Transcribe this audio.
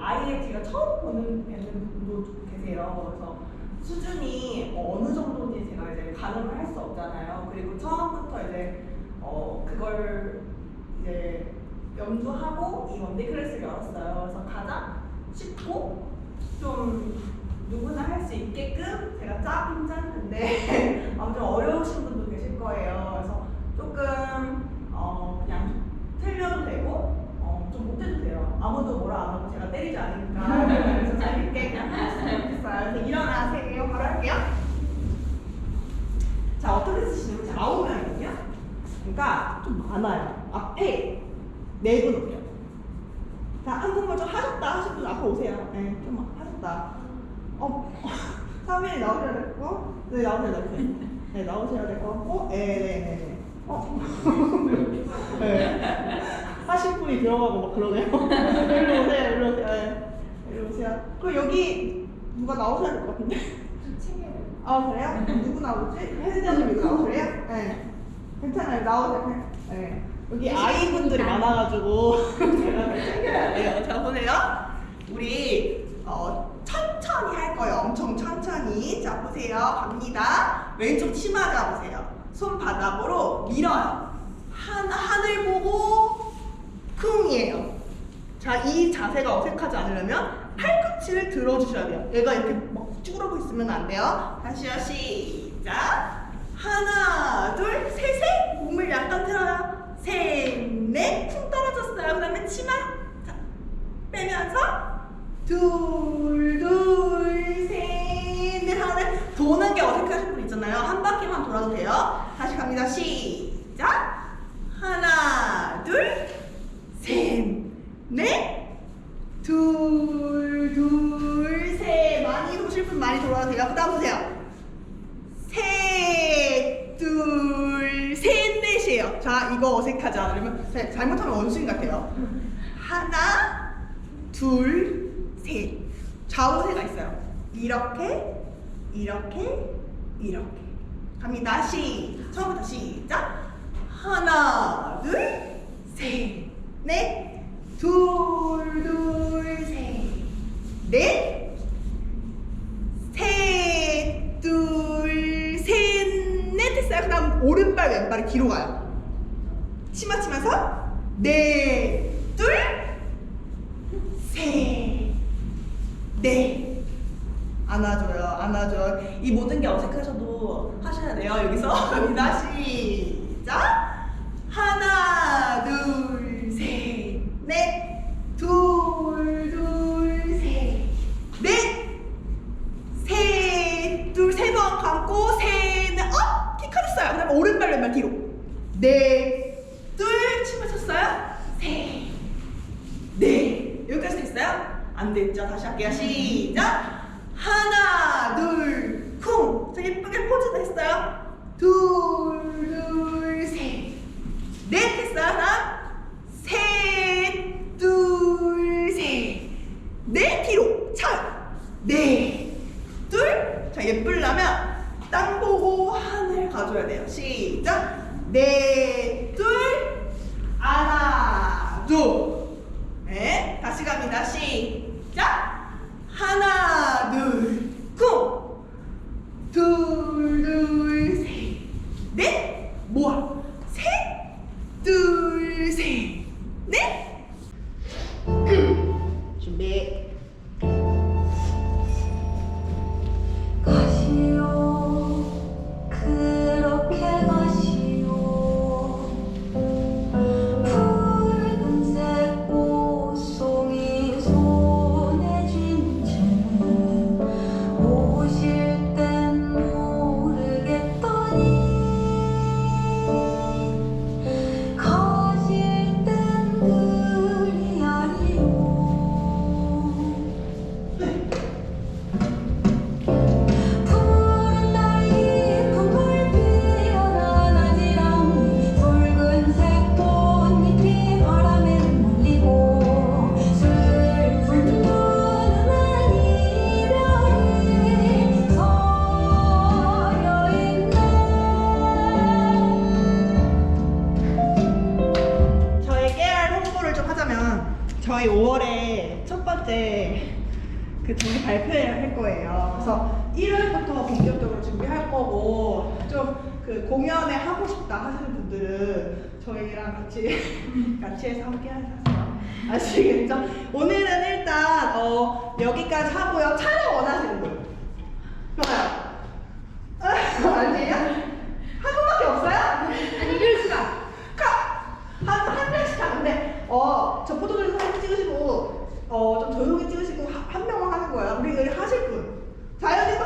아예 제가 처음 보는 분도 계세요. 그래서 수준이 어, 어느 정도인지 제가 이제 가늠을 할 수 없잖아요. 그리고 처음부터 이제 어, 그걸 이제 염두하고 이 원데이 클래스를 열었어요. 그래서 가장 쉽고 좀 누구나 할 수 있게끔 제가 짜긴 짰는데 아무튼 어려우신 분도 계실 거예요. 그래서 조금 어, 그냥 틀려도 되고 어, 좀 못해도 돼요. 아무도 뭐라 안 하고 제가 때리지 않으니까 그래서 재밌게 그냥 하셨으면 좋겠어요. 그래서 일어나세요. 바로 할게요. 자 어떻게 쓰시냐면 자, 아홉 명이거든요. 그러니까 좀 많아요. 앞에 네 분 올게요. 자 한국말 좀 하셨다 하신 분 앞으로 오세요. 네, 좀 하셨다. 어, 사면이 나오셔야 될 거? 네 나오셔야 될 거. 네 나오셔야 될 거. 어, 네, 네, 네, 네. 어, 네. 하신 분이 들어가고 막 그러네요. 일로 오세요, 일로 오세요. 네. 일로 오세요. 그럼 여기 누가 나오셔야 될 것 같은데? 아 그래요? 누구 나오지? 네. 괜찮아요. 나오세요. 네. 여기 아이분들이 많아가지고 제가 챙겨야 돼요. 자 보세요. 우리 어, 천천히 할 거예요. 엄청 천천히. 자 보세요. 갑니다. 왼쪽 치마 잡으세요. 손 바닥으로 밀어요. 한 하늘 보고 쿵이에요. 자, 이 자세가 어색하지 않으려면 팔꿈치를 들어주셔야 돼요. 얘가 이렇게 막 쭈그러고 있으면 안 돼요. 다시요, 시작. 하나, 둘, 셋, 셋. 몸을 약간 틀어요. 셋, 넷. 쿵 떨어졌어요. 그 다음에 치마. 자, 빼면서 둘, 둘, 셋, 넷. 하나, 도는 게 어색하신 분 있잖아요. 한 바퀴만 돌아도 돼요. 다시 갑니다. 시작. 하나, 둘, 셋, 넷, 둘, 둘, 셋. 많이 도실 분 많이 돌아도 돼요. 그 다음 보세요. 셋, 둘, 셋, 자, 이거 어색하지 않으려면 네, 잘못하면 원숭이 같아요. 하나, 둘, 셋. 좌우세가 있어요. 이렇게, 이렇게, 이렇게. 갑니다. 시, 처음부터 시작. 하나, 둘, 셋, 넷, 둘, 둘, 셋, 넷, 셋, 둘, 셋, 넷 했어요. 그 다음 오른발, 왼발이 뒤로 가요. 치마 치면서 넷, 둘, 셋, 넷. 안아줘요, 안아줘요. 이 모든 게 어색하셔도 하셔야 돼요. 여기서 갑니다. 시작. 하나, 둘, 셋, 넷, 둘, 둘, 셋, 넷. 셋, 둘, 세 번 감고 셋, 넷, 어? 키 커졌어요. 그 다음에 오른발 왼발 뒤로. 넷, 둘, 치마 쳤어요. 셋, 넷. 여기까지 됐어요? 안 됐죠? 다시 할게요. 시작. 하나, 둘, 쿵. 자, 예쁘게 포즈도 했어요. 둘, 둘, 셋. 넷 했어요. 하나, 셋, 둘, 셋. 넷 뒤로 차요. 넷, 둘. 자, 예쁘려면 땅 보고 하늘 가줘야 돼요. 시작. 넷, 5월에 첫 번째 그 정기 발표회를 할 거예요. 그래서 1월부터 본격적으로 준비할 거고 좀 그 공연에 하고 싶다 하시는 분들은 저희랑 같이 같이 해서 함께 하셔서 아시겠죠? 오늘은 일단 어, 여기까지 하고요. 촬영 원하시는 분 좋아요.